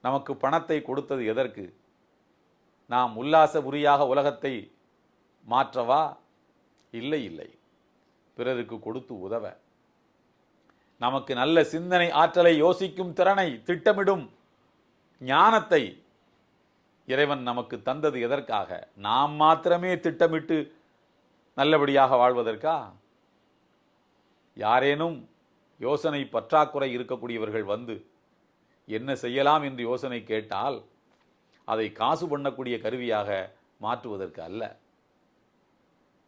நமக்கு பணத்தை கொடுத்தது எதற்கு? நாம் உல்லாச உரியாக உலகத்தை மாற்றவா? இல்லை இல்லை. பிறருக்கு கொடுத்து உதவ. நமக்கு நல்ல சிந்தனை ஆற்றலை யோசிக்கும் திறனை திட்டமிடும் ஞானத்தை இறைவன் நமக்கு தந்தது எதற்காக? நாம் மாத்திரமே திட்டமிட்டு நல்லபடியாக வாழ்வதற்கா? யாரேனும் யோசனை பற்றாக்குறை இருக்கக்கூடியவர்கள் வந்து என்ன செய்யலாம் என்று யோசனை கேட்டால் அதை காசு பண்ணக்கூடிய கருவியாக மாற்றுவதற்கு அல்ல.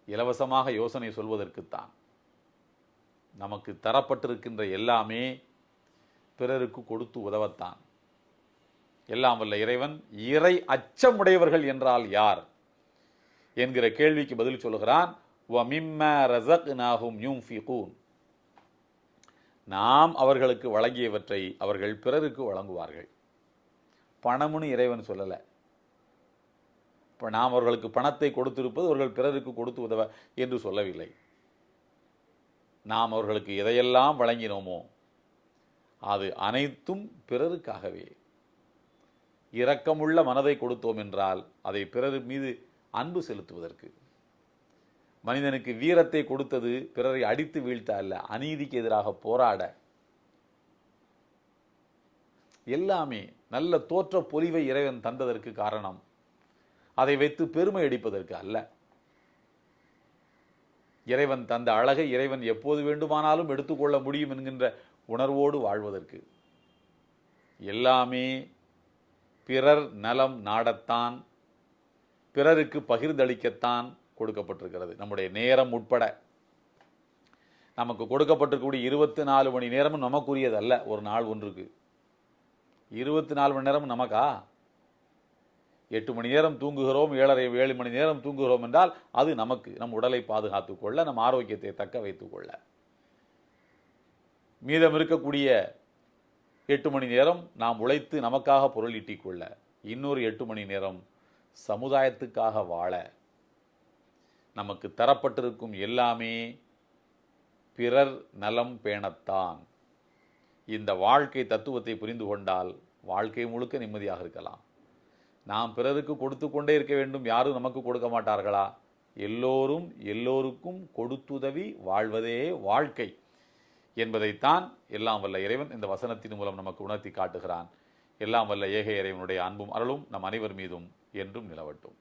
இலவசமாக யோசனை சொல்வதற்குத்தான். நமக்கு தரப்பட்டிருக்கின்ற எல்லாமே பிறருக்கு கொடுத்து உதவத்தான். எல்லாம் வல்ல இறைவன் இறை அச்சமுடையவர்கள் என்றால் யார்? என்கிற கேள்விக்கு பதில் சொல்கிறான் வமிம்ம ரசக் நாகும் யூம் ஃபிகூன் நாம் அவர்களுக்கு வழங்கியவற்றை அவர்கள் பிறருக்கு வழங்குவார்கள். பணம்னு இறைவன் சொல்லலை. இப்போ நாம் அவர்களுக்கு பணத்தை கொடுத்திருப்பது அவர்கள் பிறருக்கு கொடுத்து உதவ என்று சொல்லவில்லை. நாம் அவர்களுக்கு எதையெல்லாம் வழங்கினோமோ அது அனைத்தும் பிறருக்காகவே. இரக்கமுள்ள மனதை கொடுத்தோம் என்றால் அதை பிறர் மீது அன்பு செலுத்துவதற்கு. மனிதனுக்கு வீரத்தை கொடுத்தது பிறரை அடித்து வீழ்த்த அல்ல அநீதிக்கு எதிராக போராட. எல்லாமே நல்ல தோற்ற பொலிவை இறைவன் தந்ததற்கு காரணம். அதை வைத்து பெருமை அடிப்பதற்கு அல்ல. இறைவன் தந்த அழகை இறைவன் எப்போது வேண்டுமானாலும் எடுத்துக்கொள்ள முடியும் என்கின்ற உணர்வோடு வாழ்வதற்கு. எல்லாமே பிறர் நலம் நாடத்தான் பிறருக்கு பகிர்ந்தளிக்கத்தான் கொடுக்கப்பட்டிருக்கிறது. நம்முடைய நேரம் உட்பட நமக்கு கொடுக்கப்பட்டிருக்கக்கூடிய இருபத்தி நாலு மணி நேரமும் நமக்குரியது அல்ல ஒரு நாள் ஒன்றுக்கு. இருபத்தி நாலு மணி நேரமும் நமக்கா? எட்டு மணி நேரம் தூங்குகிறோம் ஏழரை ஏழு மணி நேரம் தூங்குகிறோம் என்றால் அது நமக்கு நம் உடலை பாதுகாத்து கொள்ள நம் ஆரோக்கியத்தை தக்க வைத்துக்கொள்ள மீதம் இருக்கக்கூடிய எட்டு மணி நேரம் நாம் உழைத்து நமக்காக பொருள் ஈட்டிக்கொள்ள இன்னொரு எட்டு மணி நேரம் சமுதாயத்துக்காக வாழ. நமக்கு தரப்பட்டிருக்கும் எல்லாமே பிறர் நலம் பேணத்தான். இந்த வாழ்க்கை தத்துவத்தை புரிந்து கொண்டால் வாழ்க்கை முழுக்க நிம்மதியாக இருக்கலாம். நாம் பிறருக்கு கொடுத்து கொண்டே இருக்க வேண்டும். யாரும் நமக்கு கொடுக்க மாட்டார்களா? எல்லோரும் எல்லோருக்கும் கொடுத்துதவி வாழ்வதே வாழ்க்கை என்பதைத்தான் எல்லாம் வல்ல இறைவன் இந்த வசனத்தின் மூலம் நமக்கு உணர்த்தி காட்டுகிறான். எல்லாம் வல்ல ஏக இறைவனுடைய அன்பும் அருளும் நம் அனைவர் மீதும் என்றும் நிலவட்டும்.